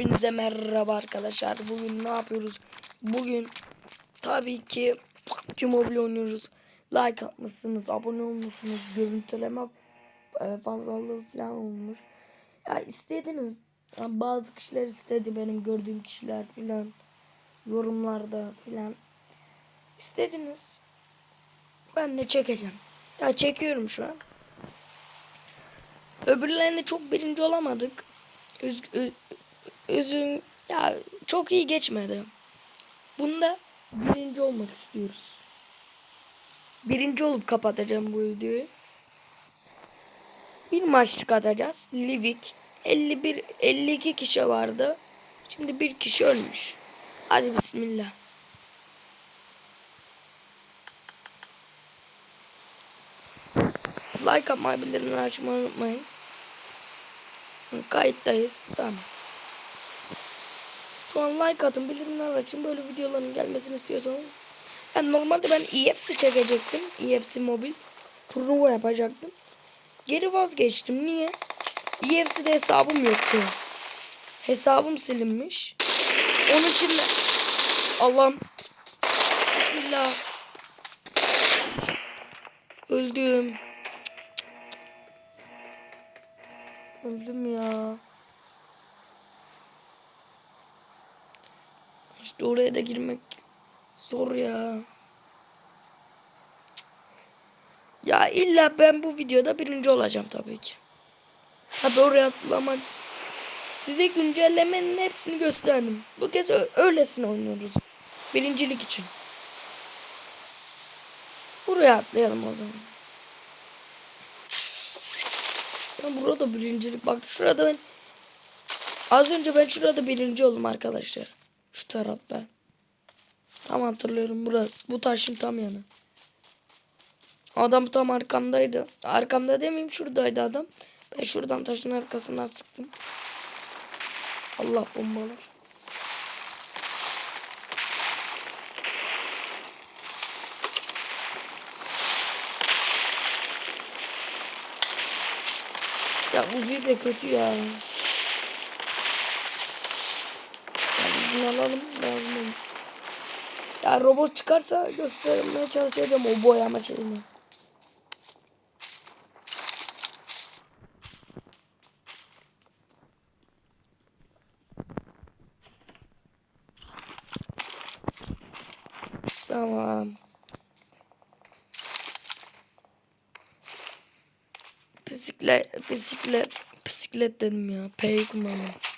Hepinize merhaba arkadaşlar. Bugün ne yapıyoruz? Bugün tabii ki PUBG Mobile oynuyoruz. Like atmışsınız, abone olmuşsunuz, görüntüleme e, fazlalığı falan olmuş. Ya istediniz. Ya bazı kişiler istedi benim gördüğüm kişiler falan yorumlarda falan. İstediniz. Ben de çekeceğim. Ya çekiyorum şu an. Öbürlerinde çok birinci olamadık. Üz, üzüm ya çok iyi geçmedi. Bunda birinci olmak istiyoruz. Birinci olup kapatacağım bu videoyu. Bir maçlık atacağız. Livik 51 52 kişi vardı. Şimdi bir kişi ölmüş. Hadi bismillah. Like atmayı bildirimleri açmayı unutmayın. Kayıttayız. Tamam. Şu an like atın bildirimler açın. Böyle videoların gelmesini istiyorsanız. Yani normalde ben EFC çekecektim. EFC mobil. Turnuva yapacaktım. Geri vazgeçtim. Niye? EFC'de hesabım yoktu. Hesabım silinmiş. Onun için. Allah'ım. Bismillah. Öldüm. Öldüm ya. Oraya da girmek zor ya. Ya illa ben bu videoda birinci olacağım tabii ki. Tabii oraya atlamak. Size güncellemenin hepsini gösterdim. Bu kez öylesine oynuyoruz. Birincilik için. Buraya atlayalım o zaman. Ya burada birincilik. Bak şurada ben az önce ben şurada birinci oldum arkadaşlar. Şu tarafta. Tam hatırlıyorum burada. Bu taşın tam yanı. Adam tam arkamdaydı. Arkamda demeyeyim şuradaydı adam. Ben şuradan taşın arkasına sıktım. Allah bombalar. Ya Uzi de kötü ya. İzin alalım lazım olmuş. Ya robot çıkarsa göstermeye çalışacağım o boyama şeyini. Tamam. Bisiklet, bisiklet, bisiklet dedim ya. P'yi kullandım.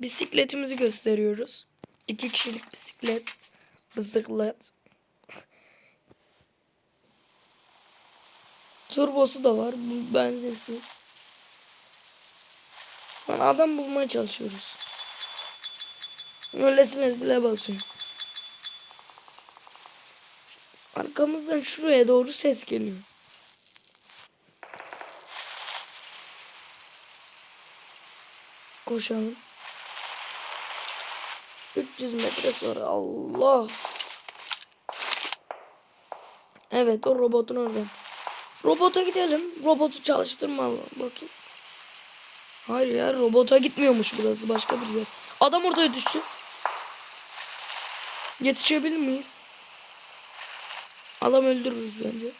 Bisikletimizi gösteriyoruz. İki kişilik bisiklet. Bisiklet. Turbosu da var. Bu benzinsiz. Şu an adam bulmaya çalışıyoruz. Öylesine zile basıyorum. Arkamızdan şuraya doğru ses geliyor. Koşalım. 300 metre sonra Allah. Evet o robotun oradan. Robota gidelim. Robotu çalıştırma bakayım. Hayır ya robota gitmiyormuş burası başka bir yer. Adam orada düştü. Yetişebilir miyiz? Adam öldürürüz bence.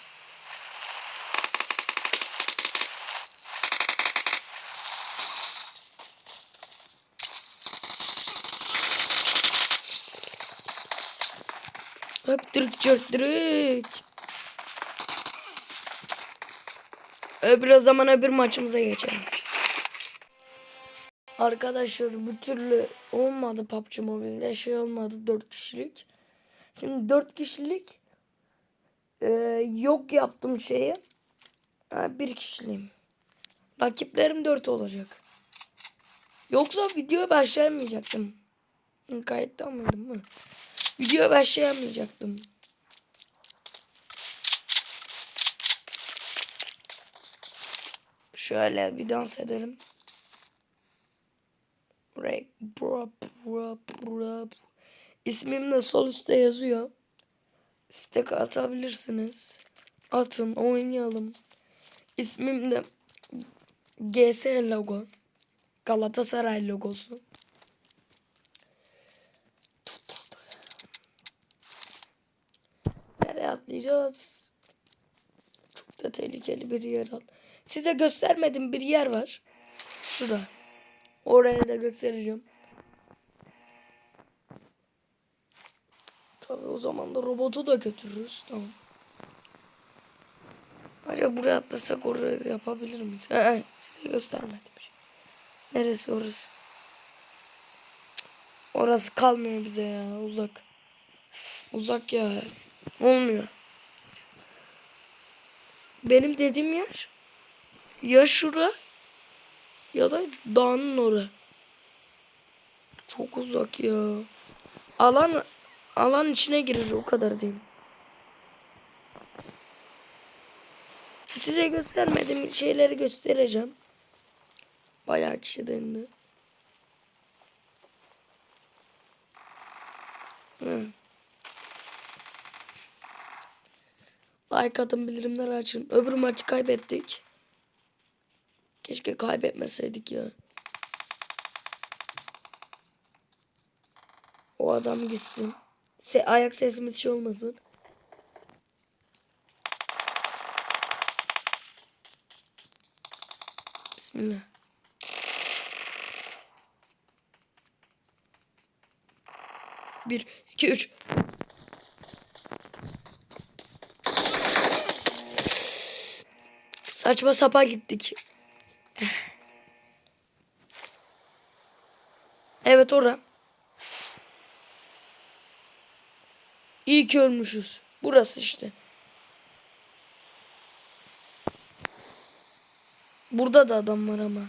Öptürük çörttürük. Öbür zaman öbür maçımıza geçelim. Arkadaşlar bir türlü olmadı PUBG Mobile'de şey olmadı 4 kişilik. Şimdi 4 kişilik e, yok yaptım şeyi. Ha, bir kişiliğim. Rakiplerim 4 olacak. Yoksa videoya başlayamayacaktım. Hı, Kayıtta mıydım mı? Videoya başlayamayacaktım. Şöyle bir dans edelim. Break, bra, bra, bra. İsmim de sol üstte yazıyor. Istek atabilirsiniz. Atın, oynayalım. İsmim de GS logo. Galatasaray logosu. Nereye atlayacağız? Çok da tehlikeli bir yer al. Size göstermedim bir yer var. Şurada. Oraya da göstereceğim. Tabii o zaman da robotu da götürürüz. Tamam. Acaba buraya atlasak oraya yapabilir miyiz? Size göstermedim. Neresi orası? Orası kalmıyor bize ya uzak. Uzak ya. Olmuyor. Benim dediğim yer ya şura ya da dağın orası. Çok uzak ya. Alan alan içine girer o kadar değil. Size göstermediğim şeyleri göstereceğim. Bayağı kişi dendi. Hı. Like atın bildirimleri açın. Öbür maçı kaybettik. Keşke kaybetmeseydik ya. O adam gitsin. Se ayak sesimiz şey olmasın. Bismillah. Bir, iki, üç. Saçma sapan gittik. Evet ora. İyi ki ölmüşüz. Burası işte. Burada da adam var ama.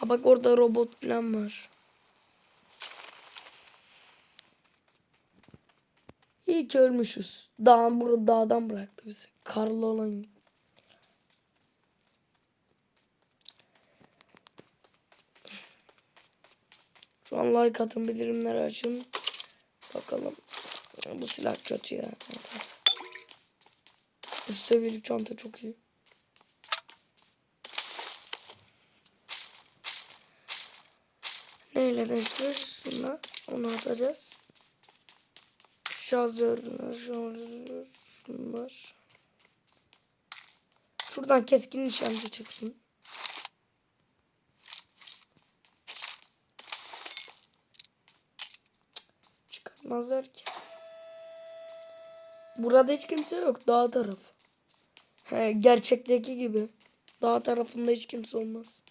Ha bak orada robot falan var. İyi ki ölmüşüz. Dağ, burada dağdan bıraktı bizi. Karlı olan. Şu an like atın bildirimleri açın. Bakalım. Bu silah kötü ya. Evet, evet. Üst seviyelik çanta çok iyi. Neyle değiştiririz? Bununla onu atacağız. Şunlar. Şuradan keskin nişancı çıksın. Çıkartmazlar ki. Burada hiç kimse yok. Dağ tarafı. He, gerçekteki gibi. Dağ tarafında hiç kimse olmaz.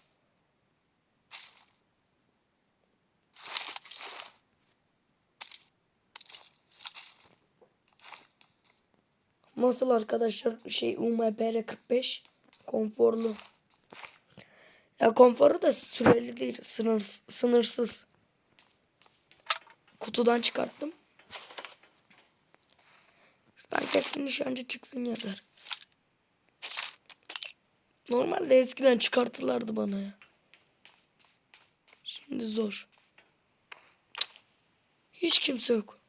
Nasıl arkadaşlar şey UMPR 45 konforlu. Ya konforu da süreli değil sınır, sınırsız. Kutudan çıkarttım. Şuradan keskin nişancı çıksın yeter. Normalde eskiden çıkartırlardı bana ya. Şimdi zor. Hiç kimse yok.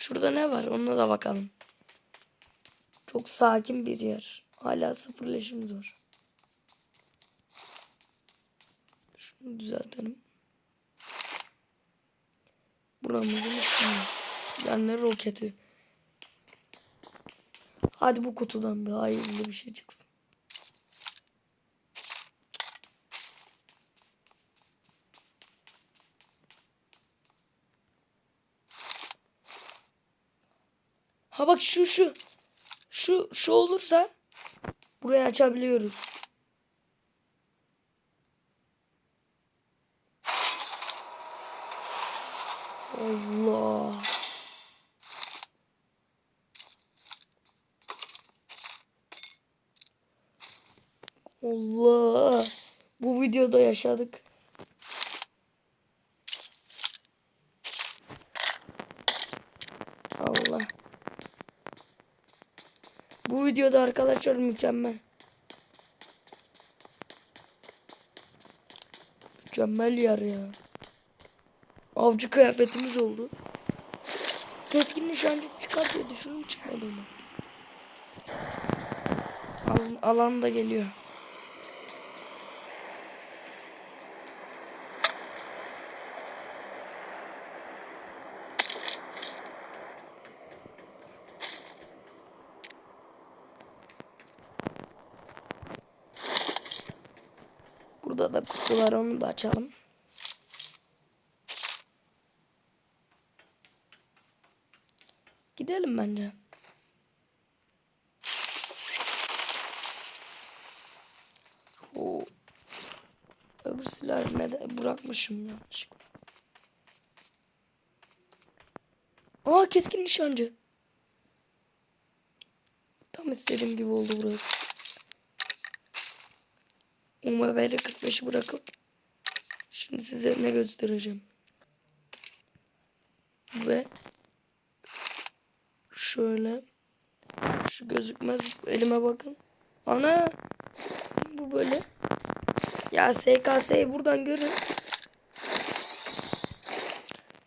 Şurada ne var? Ona da bakalım. Çok sakin bir yer. Hala sıfır leşimiz var. Şunu düzeltelim. Buramızın üstünde. Yani roketi. Hadi bu kutudan bir hayırlı bir şey çıksın. Ha bak şu şu. Şu şu olursa burayı açabiliyoruz. Allah. Allah. Bu videoda yaşadık. Allah. Bu videoda arkadaşlar mükemmel. Mükemmel yer ya. Avcı kıyafetimiz oldu. Keskin nişancı çıkartıyor. Düşünün çıkmadı mı? Alan, alan da geliyor. Burada da kutu var onu da açalım. Gidelim bence. Oo. Öbür silahı neden bırakmışım yanlışlıkla. Aa keskin nişancı. Tam istediğim gibi oldu burası. UMV'li 45'i bırakıp şimdi size ne göstereceğim. Ve şöyle şu gözükmez elime bakın. Ana bu böyle. Ya SKS'yi buradan görün.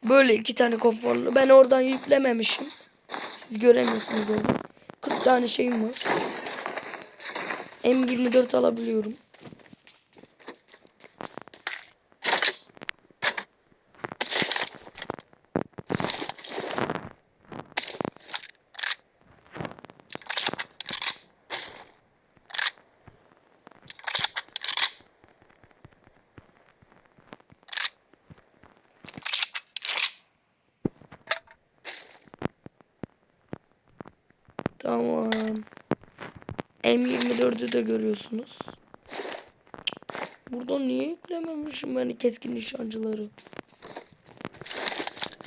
Böyle iki tane konforlu. Ben oradan yüklememişim. Siz göremiyorsunuz orada. 40 tane şeyim var. M24 alabiliyorum. Tamam. M24'ü de görüyorsunuz. Burada niye yüklememişim ben keskin nişancıları?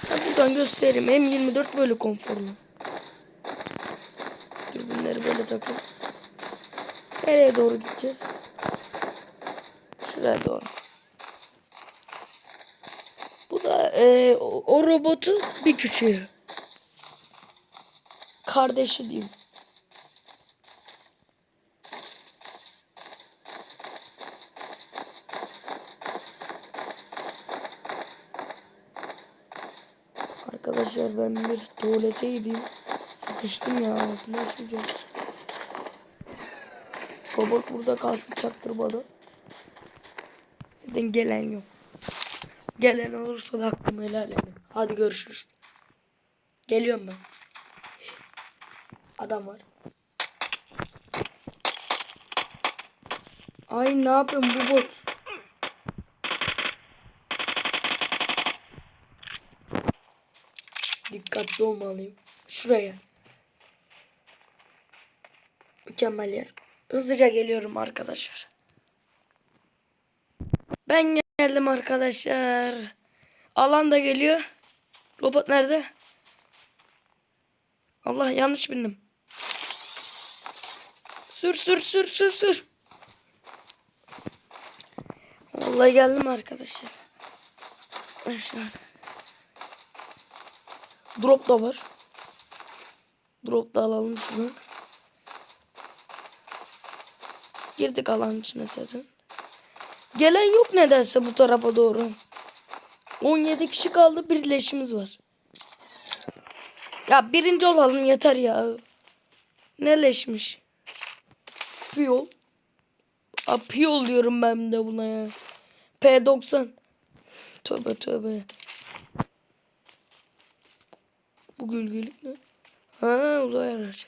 Ha, buradan göstereyim. M24 böyle konforlu. Dürbünleri böyle takın. Nereye doğru gideceğiz? Şuraya doğru. Bu da e, o, o robotu bir küçüğü. Kardeşi diyeyim. Arkadaşlar ben bir tuvalete gideyim. Sıkıştım ya. altıma işeyeceğim. Robot burada kalsın çaktırmadan. Zaten gelen yok. Gelen olursa da hakkımı helal edin. Hadi görüşürüz. Geliyorum ben. Adam var. Ay ne yapıyorum bu bot? Dikkatli olmalıyım. Şuraya. Mükemmel yer. Hızlıca geliyorum arkadaşlar. Ben geldim arkadaşlar. Alan da geliyor. Robot nerede? Allah yanlış bindim. Sür sür sür sür sür. Vallahi geldim arkadaşlar. Aşağı. Drop da var. Drop da alalım şunu. Girdik alanın içine zaten. Gelen yok nedense bu tarafa doğru. 17 kişi kaldı bir leşimiz var. Ya birinci olalım yeter ya. Ne leşmiş. Piyol. A, piyol diyorum ben de buna ya. P90. Tövbe tövbe. Bu gülgülük ne? Ha uzay aracı.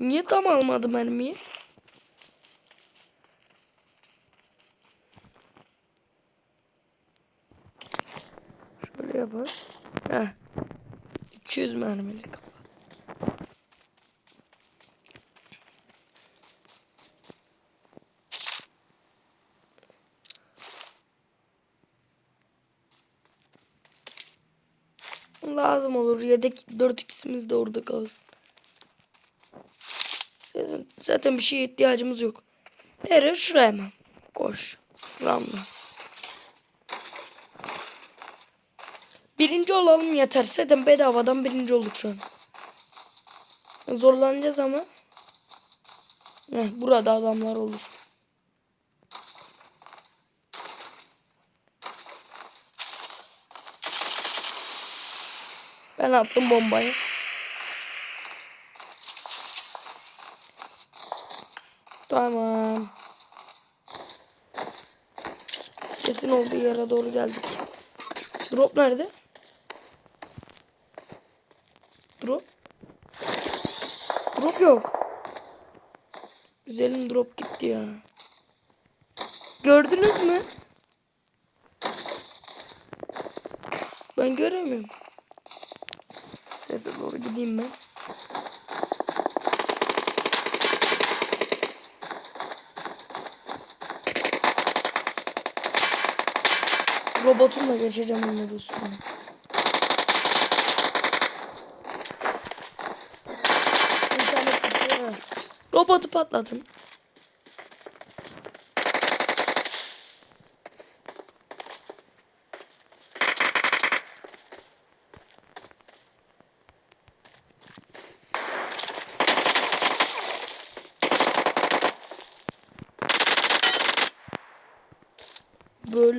Niye tam almadı mermiyi? Şöyle yapar. Heh. 200 mermilik. Lazım olur. Yedek 4 ikisimiz de orada kalsın. Zaten, zaten bir şeye ihtiyacımız yok. Eri şuraya hemen. Koş. Ramla. Birinci olalım yeter. Zaten bedavadan birinci olduk şu an. Zorlanacağız ama. Heh, burada adamlar olur. Ben attım bombayı. Tamam. Sesin olduğu yere doğru geldik. Drop nerede? Drop. Drop yok. Güzelim drop gitti ya. Gördünüz mü? Ben göremiyorum. Sese doğru gideyim ben. Robotumla geçeceğim onları üstüne. Gitti ya. Robotu patlatın.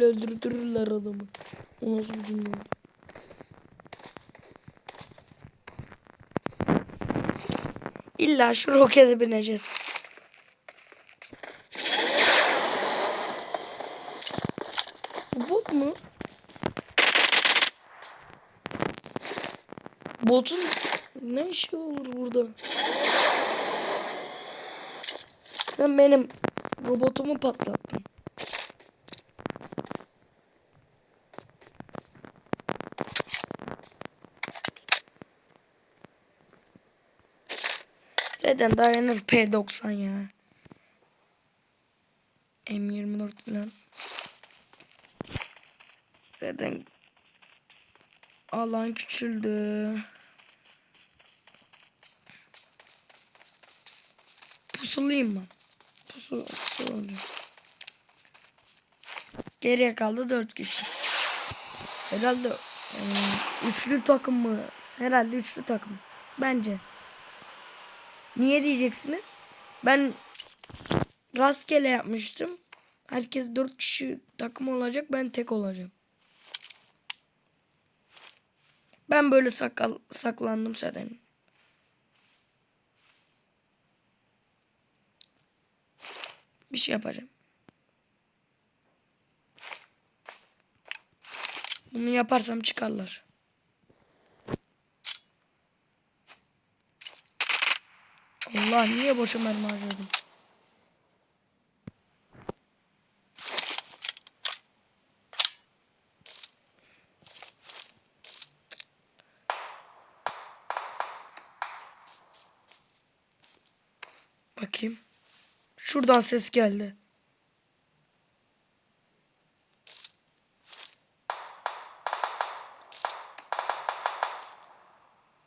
Böyle öldürdürürler adamı. O nasıl bir cümle oldu? İlla şu rokete bineceğiz. Bu bot mu? Botun ne işi olur burada? Sen benim robotumu patlattın. Zaten dayanır P90 ya. M24 falan. Zaten alan küçüldü. Pusuluyum ben. Pusu, pusu olacağım. Geriye kaldı 4 kişi. Herhalde e, üçlü takım mı? Herhalde üçlü takım. Bence. Niye diyeceksiniz? Ben rastgele yapmıştım. Herkes dört kişi takım olacak. Ben tek olacağım. Ben böyle sakal, saklandım zaten. Bir şey yapacağım. Bunu yaparsam çıkarlar. Allah niye boşa mermi harcadım? Bakayım. Şuradan ses geldi.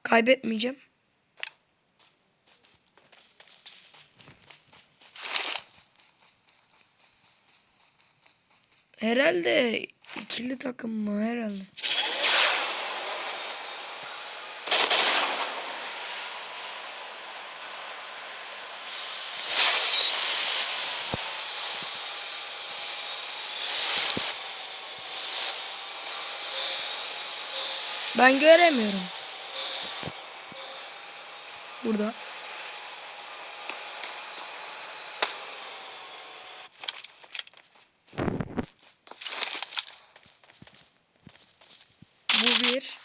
Kaybetmeyeceğim. Herhalde ikili takım mı herhalde. Ben göremiyorum. Burada. Bu bir.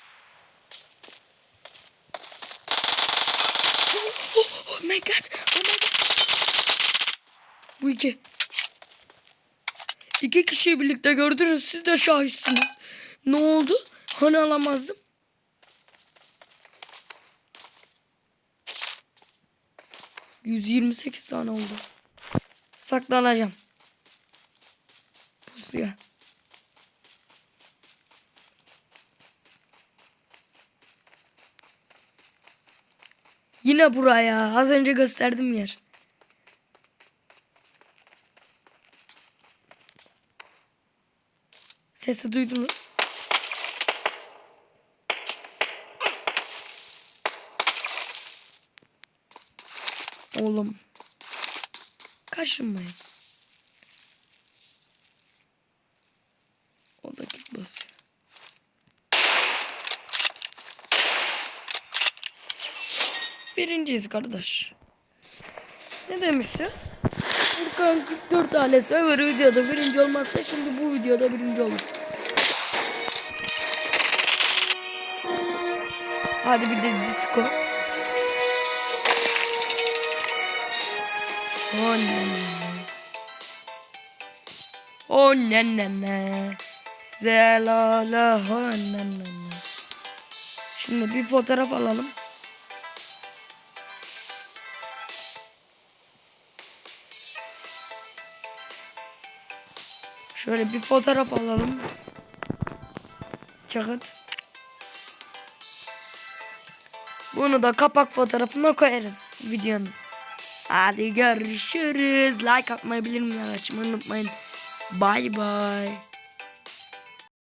Oh, oh, my god. Oh my god. Bu iki. İki kişiyi birlikte gördünüz. Siz de şahitsiniz. Ne oldu? Hani alamazdım? Yüz yirmi sekiz tane oldu. Saklanacağım. Pusuya. Yine buraya. Az önce gösterdim yer. Sesi duydunuz. Oğlum. Kaşınmayın. O da git basıyor. Birinciyiz kardeş. Ne demiş ya? Furkan 44 ailesi öbür videoda birinci olmazsa şimdi bu videoda birinci olur. Hadi bir de disco. Oh ne ne ne. Oh ne ne ne. Zelala oh ne ne ne. Şimdi bir fotoğraf alalım. Şöyle bir fotoğraf alalım. Çakıt. Bunu da kapak fotoğrafına koyarız videonun. Hadi görüşürüz. Like atmayı bildirimleri açmayı unutmayın. Bye bye.